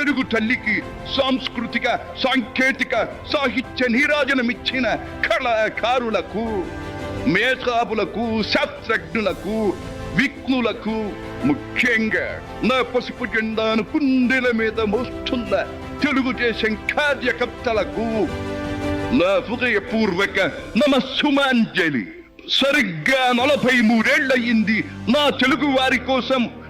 తెలుగు తల్లికి సాంస్కృతిక సాంకేతిక సాహిత్య నీరాజనమిచ్చిన కళాకారులకు మేధావులకు శాస్త్రజ్ఞులకు విఘ్నులకు ముఖ్యంగా నా పసుపు జెండాను కుండెల మీద మోస్తున్న తెలుగుదేశం కార్యకర్తలకు నా హృదయపూర్వక నమస్సుమాంజలి. సరిగ్గా నలభై మూడేళ్ళయ్యింది నా తెలుగు వారి కోసం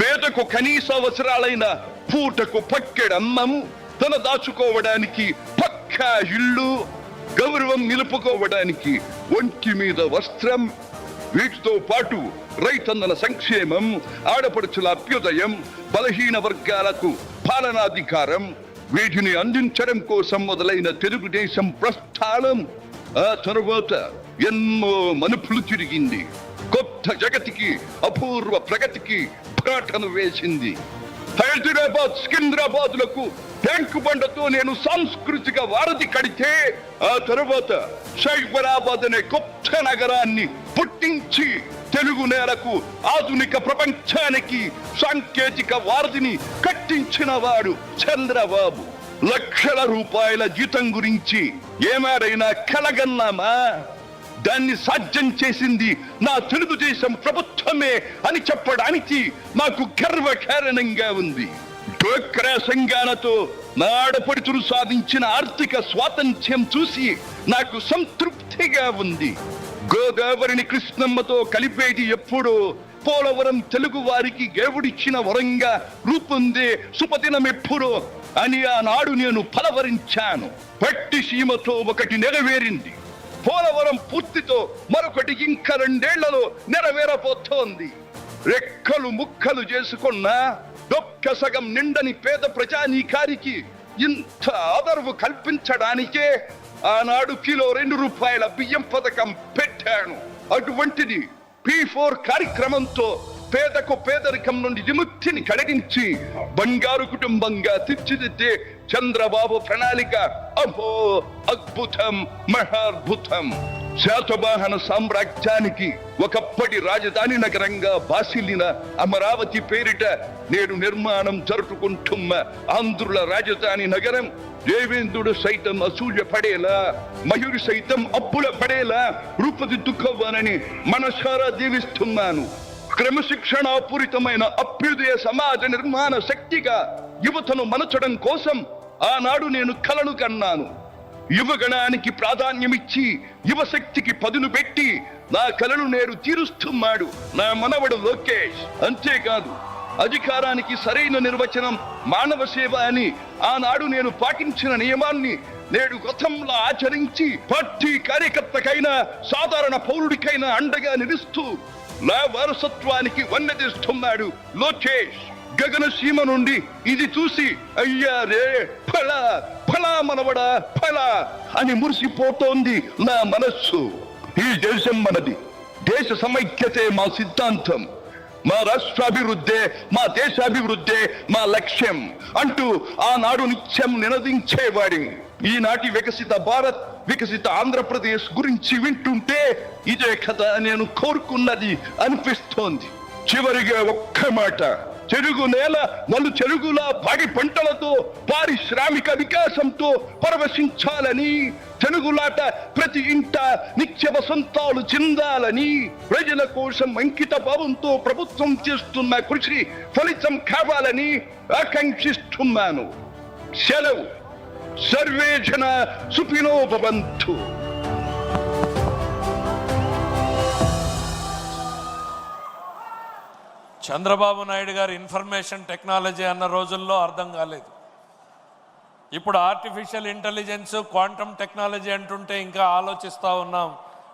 పేదకు కనీస అవసరాలైన పూటకు పక్కెడన్నము తన దాచుకోవడానికి పక్కా ఇల్లు గౌరవం నిలుపుకోవడానికి ఒంటి మీద వస్త్రం వీటితో పాటు రైతన్నల సంక్షేమం ఆడపడుచుల అభ్యుదయం బలహీన వర్గాలకు పాలనాధికారం వీటిని అందించడం కోసం మొదలైన తెలుగుదేశం ప్రస్థానం. ఆ తరువాత ఎన్నో మనుపులు తిరిగింది. కొత్త జగతికి అపూర్వ ప్రగతికి పాటను వేసింది. హైదరాబాద్ సికింద్రాబాద్లకు ట్యాంకు బండతో నేను సాంస్కృతిక వారధి కడితే ఆ తర్వాత సైబరాబాద్ అనే గొప్ప నగరాన్ని పుట్టించి తెలుగు నేలకు ఆధునిక ప్రపంచానికి సాంకేతిక వారధిని కట్టించిన వాడు చంద్రబాబు. లక్షల రూపాయల జీతం గురించి ఏమాడైనా కలగన్నామా? దాన్ని సాధ్యం చేసింది నా తెలుగుదేశం ప్రభుత్వమే అని చెప్పడానికి నాకు గర్వకారణంగా ఉంది. డోక్రా సంఘాలతో నా ఆడపడుచులు సాధించిన ఆర్థిక స్వాతంత్ర్యం చూసి నాకు సంతృప్తిగా ఉంది. గోదావరిని కృష్ణమ్మతో కలిపేది ఎప్పుడో పోలవరం తెలుగు వారికి దేవుడిచ్చిన వరంగా రూపొందే సుపదినం ఎప్పుడో అని ఆనాడు నేను పలవరించాను. పట్టి సీమతో ఒకటి నెరవేరింది. పోలవరం పూర్తితో మరొకటి ఇంకా రెండేళ్ళలో నెరవేరబోతోంది. రెక్కలు ముక్కలు చేసుకున్న డొక్క సగం నిండని పేద ప్రజానీకారికి ఇంత ఆదరవు కల్పించడానికే ఆనాడు కిలో రెండు రూపాయల బియ్యం పథకం పెట్టాను. అటువంటిది పి ఫోర్ కార్యక్రమంతో పేదకు పేదరికం నుండి విముక్తిని కడిగించి బంగారు కుటుంబంగా తీర్చిదిద్దే చంద్రబాబు ప్రణాళిక. అహో అద్భుతం మహాద్భుతం. శాతవాహన సామ్రాజ్యానికి ఒకప్పటి రాజధాని నగరంగా బాసిల్లిన అమరావతి పేరిట నేడు నిర్మాణం జరుపుకుంటున్న ఆంధ్రుల రాజధాని నగరం దేవేంద్రుడు సైతం అసూయ పడేలా మయూరి సైతం అప్పుల పడేలా రూపుదిద్దుకోవాలని మనసారా దీవిస్తున్నాను. క్రమశిక్షణాపూరితమైన అభ్యుదయ సమాజ నిర్మాణ శక్తిగా యువతను మనచడం కోసం ఆనాడు నేను కలను కన్నాను. యువగణానికి ప్రాధాన్యమిచ్చి యువశక్తికి పదును పెట్టి నా కలను నేడు తీరుస్తున్నాడు నా మనవడు లోకేష్. అంతేకాదు అధికారానికి సరైన నిర్వచనం మానవ సేవ అని ఆనాడు నేను పాటించిన నియమాన్ని నేడు గతంలో ఆచరించి పార్టీ కార్యకర్తకైనా సాధారణ పౌరుడికైనా అండగా నిలుస్తూ నా వారసత్వానికి వన్నదిస్తున్నాడు లోకేష్. గగన సీమ నుండి ఇది చూసి అయ్యా రే ఫలా ఫలా మనవడా ఫలా అని మురిసిపోతోంది నా మనస్సు. ఈ దేశం మనది. దేశ సమైక్యతే మా సిద్ధాంతం. మా రాష్ట్రాభివృద్ధే మా దేశాభివృద్ధే మా లక్ష్యం. అంటూ ఆనాడు నిత్యం నినదించేవాడి. ఈనాటి వికసిత భారత్ వికసిత ఆంధ్రప్రదేశ్ గురించి వింటుంటే ఇదే కథ నేను కోరుకున్నది అనిపిస్తోంది. చివరిగా ఒక్క మాట. చెరుగు నేల నలు చెరుగుల పాడి పంటలతో పారిశ్రామిక వికాసంతో పరవశించాలని తెలుగులాట ప్రతి ఇంట నిత్య వసంతాలు చెందాలని ప్రజల కోసం అంకిత భావంతో ప్రభుత్వం చేస్తున్న కృషి ఫలితం కావాలని ఆకాంక్షిస్తున్నాను. సెలవు. సర్వే జన సుఖినో చంద్రబాబు నాయుడు గారు ఇన్ఫర్మేషన్ టెక్నాలజీ అన్న రోజుల్లో అర్థం కాలేదు. ఇప్పుడు ఆర్టిఫిషియల్ ఇంటెలిజెన్స్ క్వాంటమ్ టెక్నాలజీ అంటుంటే ఇంకా ఆలోచిస్తూ ఉన్నాం.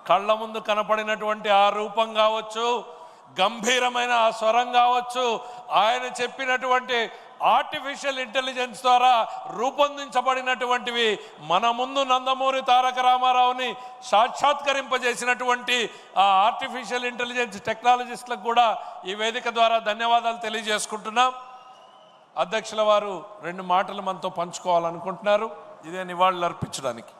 కళ్ళ ముందు కనపడినటువంటి ఆ రూపం కావచ్చు గంభీరమైన ఆ స్వరం కావచ్చు ఆయన చెప్పినటువంటి ఆర్టిఫిషియల్ ఇంటెలిజెన్స్ ద్వారా రూపొందించబడినటువంటివి మన ముందు నందమూరి తారక రామారావుని సాక్షాత్కరింపజేసినటువంటి ఆ ఆర్టిఫిషియల్ ఇంటెలిజెన్స్ టెక్నాలజిస్ట్లకు కూడా ఈ వేదిక ద్వారా ధన్యవాదాలు తెలియజేసుకుంటున్నాం. అధ్యక్షుల వారు రెండు మాటలు మనతో పంచుకోవాలనుకుంటున్నారు. ఇదే నివాళులు అర్పించడానికి